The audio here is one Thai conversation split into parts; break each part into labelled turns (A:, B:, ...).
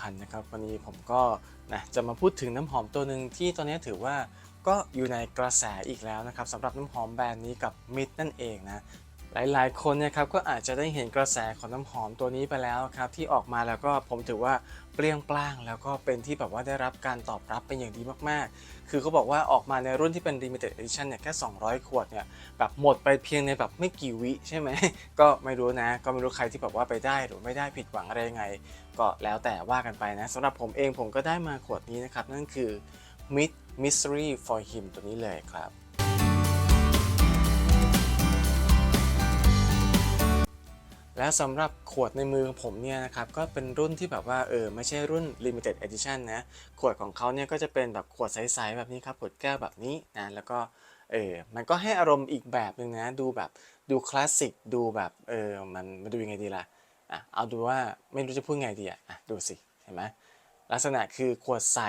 A: พันธ์นะครับวันนี้ผมก็นะจะมาพูดถึงน้ำหอมตัวหนึ่งที่ตอนนี้ถือว่าก็อยู่ในกระแสอีกแล้วนะครับสำหรับน้ำหอมแบรนด์นี้กับมิดนั่นเองนะ หลายๆ คนเนะครับก็อาจจะได้เห็นกระแสของน้ำหอมตัวนี้ไปแล้วครับที่ออกมาแล้วก็ผมถือว่าเปรี้ยงปร้าง แล้วก็เป็นที่แบบว่าได้รับการตอบรับเป็นอย่างดีมากๆ คือเขาบอกว่าออกมาในรุ่นที่เป็น limited edition เนี่ยแค่ 200 ขวดเนี่ยแบบหมดไปเพียงในแบบไม่กี่วิใช่ไหม ก็ไม่รู้นะ ก็ไม่รู้ใครที่แบบว่าไปได้หรือไม่ได้ผิดหวังอะไรยังไง ก็แล้วแต่ว่ากันไปนะสำหรับผมเองผมก็ได้มาขวดนี้นะครับนั่นคือ Mid Mystery for Him ตัวนี้เลยครับ และสำหรับขวดในมือของผมเนี่ยนะครับก็เป็นรุ่นที่แบบว่าเออไม่ใช่รุ่น limited edition นะขวดของเขาเนี่ยก็จะเป็นแบบขวดใสๆแบบนี้ครับขวดแก้วแบบนี้นะแล้วก็เออมันก็ให้อารมณ์อีกแบบหนึ่งนะดูแบบดูคลาสสิกดูแบบเออมันมันดูยังไงดีล่ะอะเอาดูว่าไม่รู้จะพูดไงดีอะอะดูสิเห็นไหมลักษณะคือขวดใส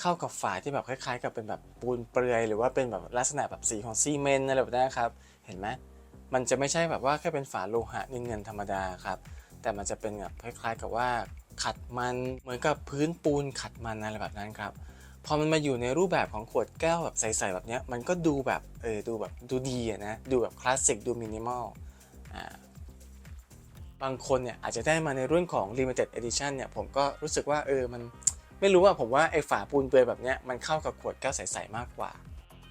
A: เข้ากับฝาที่แบบคล้ายๆ กับเป็นแบบปูนเปลือย หรือว่าเป็นแบบลักษณะแบบสีของซีเมนต์อะไรแบบนี้ครับเห็นไหม มันจะไม่ใช่แบบว่าแค่เป็นฝาโลหะเงินธรรมดาครับ แต่มันจะเป็นแบบคล้ายๆกับว่าขัดมันเหมือนกับพื้นปูนขัดมันอะไรแบบนั้นครับพอมันมาอยู่ในรูปแบบของขวดแก้วแบบใสๆแบบเนี้ยมันก็ดูแบบเออดูแบบดูดีนะดูแบบคลาสสิกดูมินิมอลอ่าบางคนเนี่ยอาจจะได้มาในรุ่นของ limited edition เนี่ยผมก็รู้สึกว่าเออมันไม่รู้ว่าผมว่าไอ้ฝาปูนเปลือยแบบเนี้ยมันเข้ากับขวดแก้วใสๆมากกว่า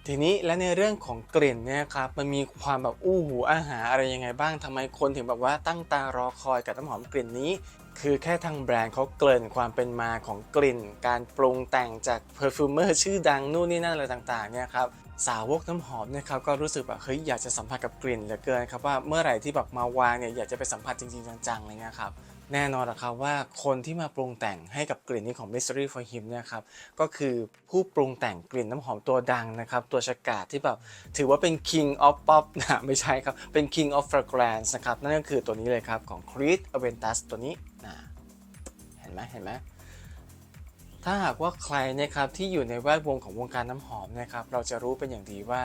A: ทีนี้และในเรื่องของกลิ่นเนี่ยครับมันมีความแบบอู้หูอาหารอะไรยังไงบ้างทำไมคนถึงแบบว่าตั้งตารอคอยกับน้ำหอมกลิ่นนี้ คือแค่ทางแบรนด์เขาเกริ่นความเป็นมาของกลิ่น การปรุงแต่งจากเพอร์ฟูเมอร์ชื่อดังนู่นนี่นั่นอะไรต่างๆเนี่ยครับสาวกน้ำหอมเนี่ยครับก็รู้สึกแบบเฮ้ยอยากจะสัมผัสกับกลิ่นเหลือเกินครับว่าเมื่อไหร่ที่แบบมาวางเนี่ยอยากจะไปสัมผัสจริงๆจังๆเงี้ยครับ แน่นอนนะครับว่าคนที่มาปรุงแต่งให้กับกลิ่นนี้ของ Mystery for Him เนี่ยครับก็คือผู้ปรุงแต่งกลิ่นน้ำหอมตัวดังนะครับ ตัวฉกาจที่แบบถือว่าเป็น King of Pop นะไม่ใช่ครับ เป็น King of Fragrance นะครับ นั่นก็คือตัวนี้เลยครับ ของ Creed Aventus ตัวนี้นะเห็นไหมเห็นไหมถ้าหากว่าใครนะครับที่อยู่ในแวดวงของวงการน้ำหอมนะครับเราจะรู้เป็นอย่างดีว่า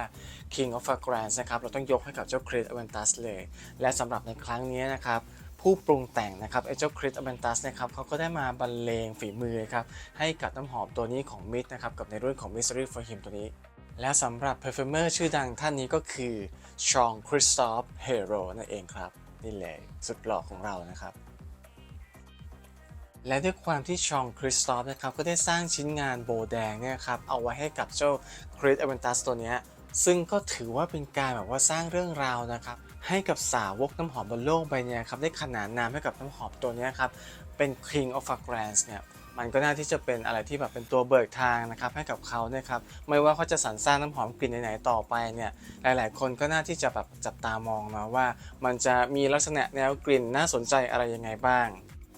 A: King of Fragrance นะครับเราต้องยกให้กับเจ้า Creed Aventus เลย และสำหรับในครั้งนี้นะครับ ผู้ปรุงแต่งนะครับไอ้เจ้าคริสอเ n นตัสนะครับเขาก็ได้มาบรรเลงฝีมือครับให้กับน้ำหอมตัวนี้ของมิดนะครับกับในรุ่นของ Mystery for Him ตัวนี้ และสำหรับ perfumer ชื่อดังท่านนี้ก็คือชองคริสตอฟเฮโรนั่นเองครับ นี่เลยสุดหล่อของเรานะครับและด้วยความที่ชองคริสตอฟนะครับก็ได้สร้างชิ้นงานโบแดงเนี่ยครับเอาไว้ให้กับเจ้าคริสอเ n นตัสตัวเนี้ย ซึ่งก็ถือว่าเป็นการแบบว่าสร้างเรื่องราวนะครับ ให้กับสาวกน้ำหอมบนโลกใบเนี้ยครับได้ขนานนามให้กับน้ำหอมตัวนี้ครับเป็น King of Fragrance เนี่ยมันก็น่าที่จะเป็นอะไรที่แบบเป็นตัวเบิกทางนะครับให้กับเขาเนี่ยครับไม่ว่าเขาจะสรรสร้างน้ำหอมกลิ่นไหนๆต่อไปเนี่ยหลายๆ คนก็น่าที่จะแบบจับตามองนะว่า มันจะมีลักษณะแนวกลิ่นน่าสนใจอะไรยังไงบ้าง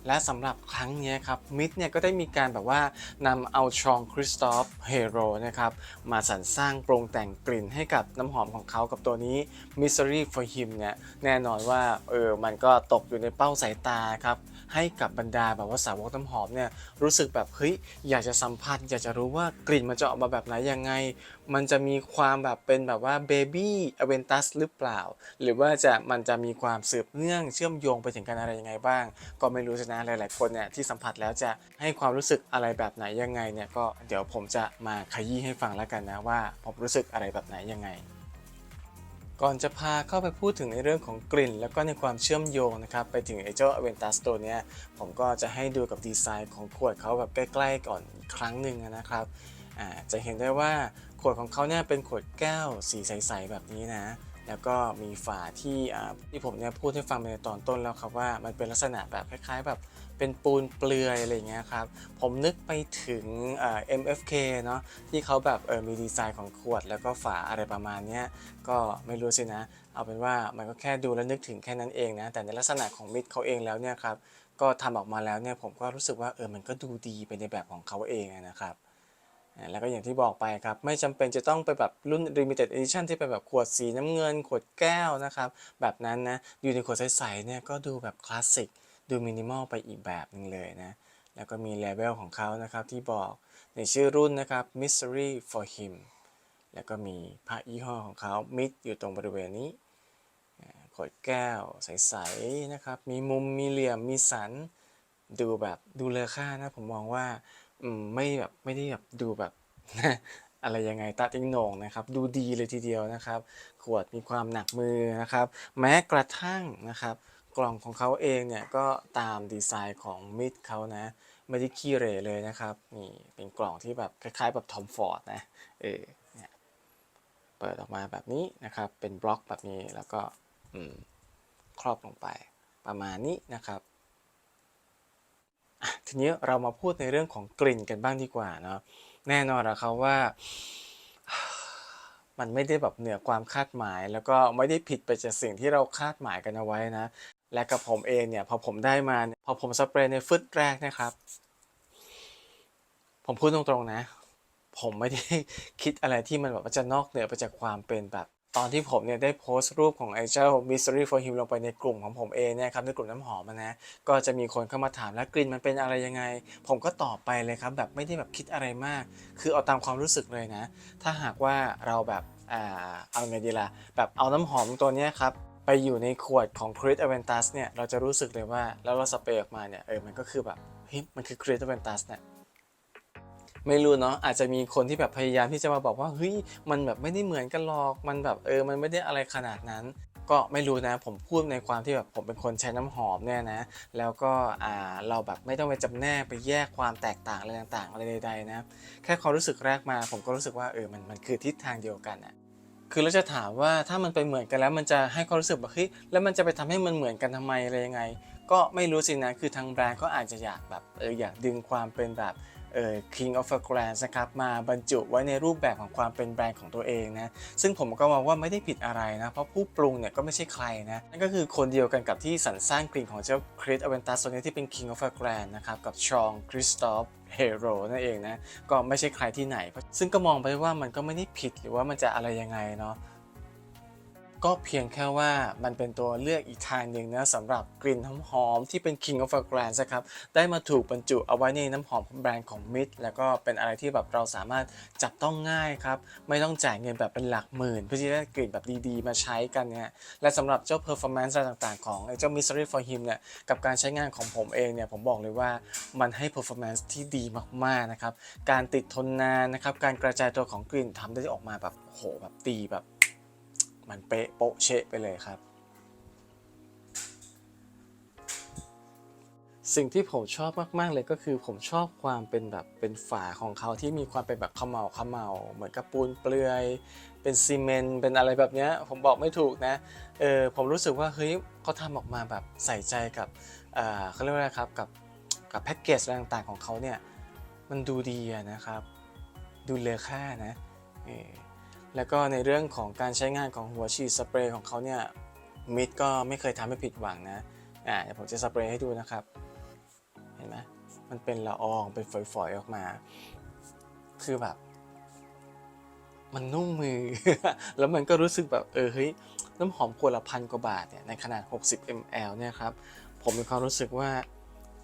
A: และสำหรับครั้งนี้ครับมิดเนี่ยก็ได้มีการแบบว่านำเอาชองคริสตอฟเฮโรนะครับมาสรรสร้างปรุงแต่งกลิ่นให้กับน้ำหอมของเขากับตัวนี้ Mystery for Him เนี่ยแน่นอนว่าเออมันก็ตกอยู่ในเป้าสายตาครับ ให้กับบรรดาแบบว่าสาวกน้ำหอมเนี่ยรู้สึกแบบเฮ้ยอยากจะสัมผัส อยากจะรู้ว่ากลิ่นมันจะออกมาแบบไหนยังไง มันจะมีความแบบเป็นแบบว่าเบบี้อเวนตัสหรือเปล่า หรือว่าจะมันจะมีความสืบเนื่องเชื่อมโยงไปถึงกันอะไรยังไงบ้าง ก็ไม่รู้สินะหลาย ๆ คนเนี่ยที่สัมผัสแล้วจะให้ความรู้สึกอะไรแบบไหนยังไงเนี่ยก็เดี๋ยวผมจะมาขยี้ให้ฟังแล้วกันนะว่าผมรู้สึกอะไรแบบไหนยังไง ก่อนจะพาเข้าไปพูดถึงในเรื่องของกลิ่น แล้วก็ในความเชื่อมโยงนะครับไปถึงไอเจ้าอเวนตัสตัวเนี้ยผมก็จะให้ดูกับดีไซน์ของขวดเขาแบบใกล้ ๆ ก่อนครั้งหนึ่งนะครับอ่าจะเห็นได้ว่าขวดของเขาเนี่ยเป็นขวดแก้วสีใสๆแบบนี้นะ แล้วก็มีฝาที่ที่ผมเนี่ยพูดให้ฟังไปในตอนต้นแล้วครับว่ามันเป็นลักษณะแบบคล้าย ๆ แบบเป็นปูนเปลือยอะไรเงี้ยครับผมนึกไปถึง MFK เนาะที่เขาแบบเออมีดีไซน์ของขวด แล้วก็ฝาอะไรประมาณเนี้ยก็ไม่รู้สินะ เอาเป็นว่ามันก็แค่ดูแล้วนึกถึงแค่นั้นเองนะ แต่ในลักษณะของมิดเขาเองแล้วเนี่ยครับก็ทำออกมาแล้วเนี่ยผมก็รู้สึกว่าเออมันก็ดูดีไปในแบบของเขาเองนะครับ แล้วก็อย่างที่บอกไปครับ ไม่จำเป็นจะต้องไปแบบรุ่น limited edition ที่เป็นแบบขวดสีน้ำเงิน ขวดแก้วนะครับ แบบนั้นนะ อยู่ในขวดใสๆเนี่ยก็ดูแบบคลาสสิก ดูมินิมอลไปอีกแบบหนึ่งเลยนะ แล้วก็มีเลเวลของเขานะครับที่บอกในชื่อรุ่นนะครับ mystery for him แล้วก็มีพระยี่ห้อของเขา mid อยู่ตรงบริเวณนี้ ขวดแก้วใสๆนะครับ มีมุมมีเหลี่ยมมีสัน ดูแบบดูเลอค่านะผมมองว่า อืม ไม่แบบ ไม่ได้แบบดูแบบ อะไรยังไงตาติ้งโหน่งนะครับ ดูดีเลยทีเดียวนะครับ ขวดมีความหนักมือนะครับ แม้กระทั่งนะครับ กล่องของเขาเองเนี่ยก็ตามดีไซน์ของมิดเขานะ ไม่ได้ขี้เหร่เลยนะครับนี่เป็นกล่องที่แบบคล้ายๆแบบทอมฟอร์ดนะเออเนี่ยเปิดออกมาแบบนี้นะครับ เป็นบล็อกแบบนี้แล้วก็ครอบลงไปประมาณนี้นะครับ ทีนี้เรามาพูดในเรื่องของกลิ่นกันบ้างดีกว่าเนาะแน่นอนนะครับว่า มันไม่ได้แบบเหนือความคาดหมาย แล้วก็ไม่ได้ผิดไปจากสิ่งที่เราคาดหมายกันเอาไว้นะ และกับผมเองเนี่ยพอผมได้มาพอผมสเปรย์ในฟึดแรกนะครับ ผมพูดตรงๆนะ ผมไม่ได้คิดอะไรที่มันแบบว่าจะนอกเหนือไปจากความเป็นแบบ ตอนที่ผมเนี่ยได้โพสต์รูปของไอเจ้า Mystery for Him ลงไปในกลุ่มของผมเองเนี่ยครับในกลุ่มน้ำหอมอะนะ ก็จะมีคนเข้ามาถามแล้วกลิ่นมันเป็นอะไรยังไง ผมก็ตอบไปเลยครับ แบบไม่ได้แบบคิดอะไรมาก คือเอาตามความรู้สึกเลยนะ ถ้าหากว่าเราแบบอ่าเอาไงดีล่ะ แบบเอาน้ำหอมตัวเนี้ยครับไปอยู่ในขวดของ Creed Aventus เนี่ยเราจะรู้สึกเลยว่าแล้วเราสเปรย์ออกมาเนี่ยเออมันก็คือแบบเฮ้ยมันคือ Creed Aventus เนี่ย ไม่รู้เนาะอาจจะมีคนที่แบบพยายามที่จะมาบอกว่าเฮ้ยมันแบบไม่ได้เหมือนกันหรอกมันแบบเออมันไม่ได้อะไรขนาดนั้นก็ไม่รู้นะผมพูดในความที่แบบผมเป็นคนใช้น้ำหอมเนี่ยนะ แล้วก็อ่าเราแบบไม่ต้องไปจำแนกไปแยกความแตกต่างอะไรต่างๆอะไรใดๆนะแค่ความรู้สึกแรกมาผมก็รู้สึกว่าเออมันมันคือทิศทางเดียวกันอะคือเราจะถามว่าถ้ามันไปเหมือนกันแล้วมันจะให้ความรู้สึกแบบเฮ้ยแล้วมันจะไปทำให้มันเหมือนกันทำไมอะไรยังไง ก็ไม่รู้สินะคือทางแบรนด์ก็อาจจะอยากแบบเอออยากดึงความเป็นแบบ king of fragrance นะครับมาบรรจุไว้ในรูปแบบของความเป็นแบรนด์ของตัวเองนะซึ่งผมก็มองว่าไม่ได้ผิดอะไรนะ เพราะผู้ปรุงเนี่ยก็ไม่ใช่ใครนะ นั่นก็คือคนเดียวกันกับที่สรรสร้างกลิ่นของเจ้า Creed Aventus ตัวนี้ที่เป็น king of fragrance นะครับกับชองคริสตอฟเฮโรนั่นเองนะก็ไม่ใช่ใครที่ไหน ซึ่งก็มองไปว่ามันก็ไม่ได้ผิดหรือว่ามันจะอะไรยังไงเนาะ ก็เพียงแค่ว่ามันเป็นตัวเลือกอีกทางหนึ่งนะสำหรับกลิ่นหอมๆที่เป็น King of Fragrance นะครับได้มาถูกบรรจุเอาไว้ในน้ำหอมของแบรนด์ของ Mid แล้วก็เป็นอะไรที่แบบเราสามารถจับต้องง่ายครับ ไม่ต้องจ่ายเงินแบบเป็นหลักหมื่น เพื่อที่จะได้กลิ่นแบบดีๆ มาใช้กันเนี่ยและสำหรับเจ้า performance อะไรต่างๆ ของไอ้เจ้า Mystery for Him เนี่ยกับการใช้งานของผมเองเนี่ยผมบอกเลยว่ามันให้ performance ที่ดีมากๆนะครับการติดทนนานนะครับการกระจายตัวของกลิ่นทำได้ออกมาแบบโหแบบดีแบบ มันเป๊ะโปะเชะไปเลยครับ สิ่งที่ผมชอบมาก ๆ เลยก็คือผมชอบความเป็นแบบเป็นฝาของเขาที่มีความเป็นแบบขมเหลาขมเหลาเหมือนกับปูนเปลือย เป็นซีเมนต์เป็นอะไรแบบเนี้ยผมบอกไม่ถูกนะเออผมรู้สึกว่าเฮ้ยเขาทำออกมาแบบใส่ใจกับเอ่อเขาเรียกว่าอะไรครับกับกับแพ็กเกจอะไรต่างๆของเขาเนี่ยมันดูดีนะครับ ดูเลอค่านะเออ แล้วก็ในเรื่องของการใช้งานของหัวฉีดสเปรย์ของเขาเนี่ยมิดก็ไม่เคยทำให้ผิดหวังนะอ่าเดี๋ยวผมจะสเปรย์ให้ดูนะครับ เห็นไหมมันเป็นละอองเป็นฝอยๆออกมา คือแบบ มันนุ่มมือ แล้วมันก็รู้สึกแบบเออเฮ้ยน้ำหอมขวดละพันกว่าบาทเนี่ยในขนาด 60 ml เนี่ยครับผมมีความรู้สึกว่า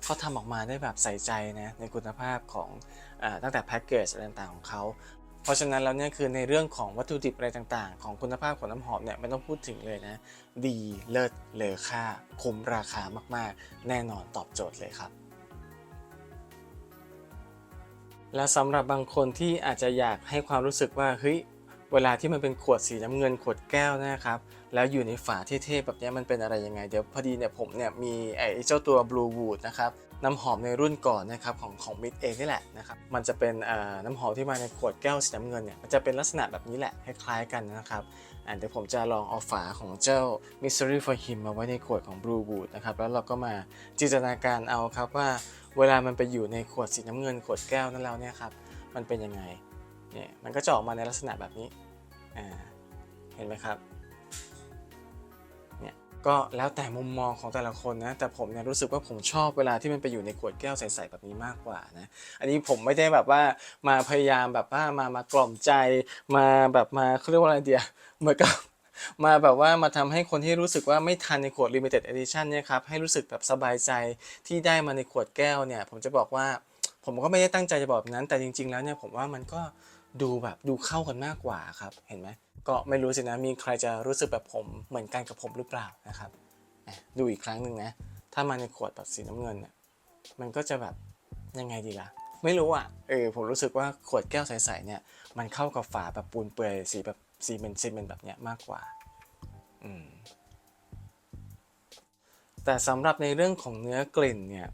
A: เขาทำออกมาได้แบบใส่ใจนะในคุณภาพของอตั้งแต่แพ็กเกจอะไรต่างๆของเขา เพราะฉะนั้นแล้วเนี่ยคือในเรื่องของวัตถุดิบอะไรต่างๆ ของคุณภาพของน้ำหอมเนี่ยไม่ต้องพูดถึงเลยนะ ดีเลิศเลอค่า คุ้มราคามากๆ แน่นอนตอบโจทย์เลยครับและสำหรับบางคนที่อาจจะอยากให้ความรู้สึกว่าเฮ้ยเวลาที่มันเป็นขวดสีน้ำเงินขวดแก้วนะครับแล้วอยู่ในฝาเท่ๆแบบนี้มันเป็นอะไรยังไง เดี๋ยวพอดีเนี่ยผมเนี่ยมีไอ้เจ้าตัว Blue Wood นะครับ น้ำหอมในรุ่นก่อนนะครับของของมิดเองนี่แหละนะครับมันจะเป็นน้ำหอมที่มาในขวดแก้วสีน้ำเงินเนี่ยมันจะเป็นลักษณะแบบนี้แหละคล้ายๆกันนะครับอ่าเดี๋ยวผมจะลองเอาฝาของเจ้า Mystery for Him มาไว้ในขวดของ Blue Wood นะครับแล้วเราก็มาจินตนาการเอาครับว่าเวลามันไปอยู่ในขวดสีน้ำเงินขวดแก้วนั้นแล้วเนี่ยครับมันเป็นยังไงเนี่ยมันก็จะออกมาในลักษณะแบบนี้อ่าเห็นไหมครับ ก็แล้วแต่มุมมองของแต่ละคนนะ แต่ผมเนี่ยรู้สึกว่าผมชอบเวลาที่มันไปอยู่ในขวดแก้วใสๆแบบนี้มากกว่านะ อันนี้ผมไม่ได้แบบว่ามาพยายามแบบว่ามามากล่อมใจ มาแบบมาเขาเรียกว่าอะไรเดียเหมือนกับมาแบบว่ามาทำให้คนที่รู้สึกว่าไม่ทันในขวด limited edition เนี่ยครับ ให้รู้สึกแบบสบายใจที่ได้มาในขวดแก้วเนี่ย ผมจะบอกว่าผมก็ไม่ได้ตั้งใจจะบอกแบบนั้น แต่จริง ๆ แล้วเนี่ยผมว่ามันก็ดูแบบดูเข้ากันมากกว่าครับ เห็นไหม ก็ไม่รู้สินะมีใครจะรู้สึกแบบผมเหมือนกันกับผมหรือเปล่านะครับดูอีกครั้งหนึ่งนะถ้ามาในขวดแบบสีน้ำเงินเนี่ยมันก็จะแบบยังไงดีล่ะ ไม่รู้อะเออผมรู้สึกว่าขวดแก้วใสๆเนี่ยมันเข้ากับฝาแบบปูนเปื่อยสีแบบซีเมนต์ซีเมนต์แบบเนี้ยมากกว่าอืมแต่สำหรับในเรื่องของเนื้อกลิ่นเนี่ย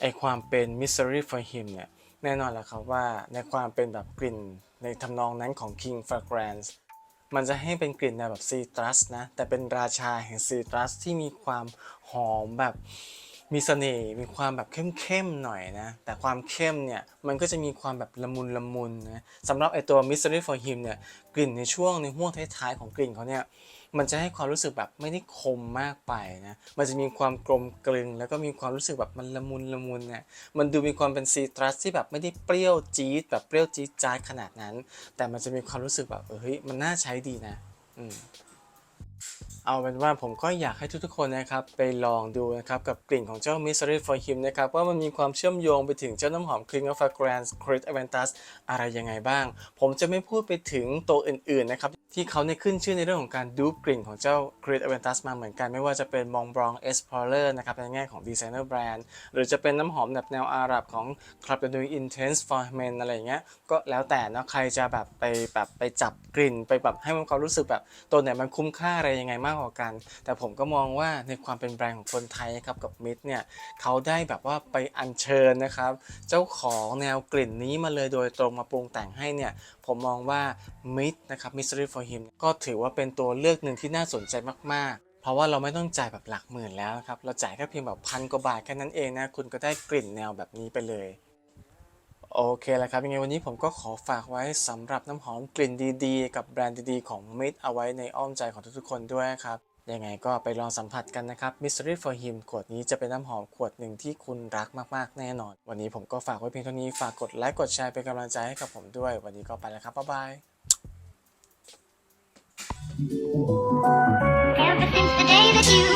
A: ไอความเป็น Mystery for him เนี่ยแน่นอนแหละครับว่าในความเป็นแบบกลิ่นในทำนองนั้นของ King Fragrance มันจะให้เป็นกลิ่นแนวแบบซีตรัสนะ แต่เป็นราชาแห่งซีตรัสที่มีความหอมแบบ มีเสน่ห์มีความแบบเข้มๆหน่อยนะ แต่ความเข้มเนี่ย มันก็จะมีความแบบละมุนละมุนนะสำหรับไอตัว Mystery for him เนี่ย กลิ่นในช่วงในห่วงท้ายๆของกลิ่นเขาเนี่ย มันจะให้ความรู้สึกแบบไม่ได้คมมากไปนะ มันจะมีความกลมกลึง แล้วก็มีความรู้สึกแบบมันละมุนละมุนเนี่ย มันดูมีความเป็นซีตรัสที่แบบไม่ได้เปรี้ยวจี๊ดแบบเปรี้ยวจี๊ดจ๊าขนาดนั้น แต่มันจะมีความรู้สึกแบบเออเฮ้ยมันน่าใช้ดีนะ อืม เอาเป็นว่าผมก็อยากให้ทุกๆคนนะครับไปลองดูนะครับกับกลิ่นของเจ้า Mystery for Him นะครับว่ามันมีความเชื่อมโยงไปถึงเจ้าน้ำหอม King of Fragrance Creed Aventus อะไรยังไงบ้าง ผมจะไม่พูดไปถึงตัวอื่นๆนะครับ ที่เขาเนี่ยขึ้นชื่อในเรื่องของการดูกลิ่นของเจ้า Creed Aventus มาเหมือนกันไม่ว่าจะเป็น Mont Blanc Explorer นะครับในแง่ของ Designer Brand หรือจะเป็นน้ำหอมแบบแนวอาหรับของ Club de Nuit Intense for Men อะไรอย่างเงี้ยก็แล้วแต่เนาะใครจะแบบไปแบบไปจับกลิ่น ไปแบบให้มันความรู้สึกแบบตัวไหนมันคุ้มค่าอะไรยังไงมากกว่ากัน แต่ผมก็มองว่าในความเป็นแบรนด์ของคนไทยครับกับมิดเนี่ยเขาได้แบบว่าไปอัญเชิญนะครับเจ้าของแนวกลิ่นนี้มาเลยโดยตรงมาปรุงแต่งให้เนี่ย ผมมองว่ามิดนะครับ Mystery for him ก็ถือว่าเป็นตัวเลือกหนึ่งที่น่าสนใจมากๆ เพราะว่าเราไม่ต้องจ่ายแบบหลักหมื่นแล้วนะครับ เราจ่ายแค่เพียงแบบพันกว่าบาทแค่นั้นเองนะ คุณก็ได้กลิ่นแนวแบบนี้ไปเลยโอเคแล้วครับยังไงวันนี้ผมก็ขอฝากไว้สำหรับน้ำหอมกลิ่นดีๆ กับแบรนด์ดีๆ ของมิดเอาไว้ในอ้อมใจของทุกๆคนด้วยครับ ยังไงก็ไปลองสัมผัสกันนะครับ Mystery for him ขวดนี้จะเป็นน้ำหอมขวดหนึ่งที่คุณรักมากๆ แน่นอน วันนี้ผมก็ฝากไว้เพียงเท่านี้ ฝากกดไลค์ กดแชร์เป็นกำลังใจให้กับผมด้วย วันนี้ก็ไปแล้วครับ บ๊ายบาย
B: Ever since the day that you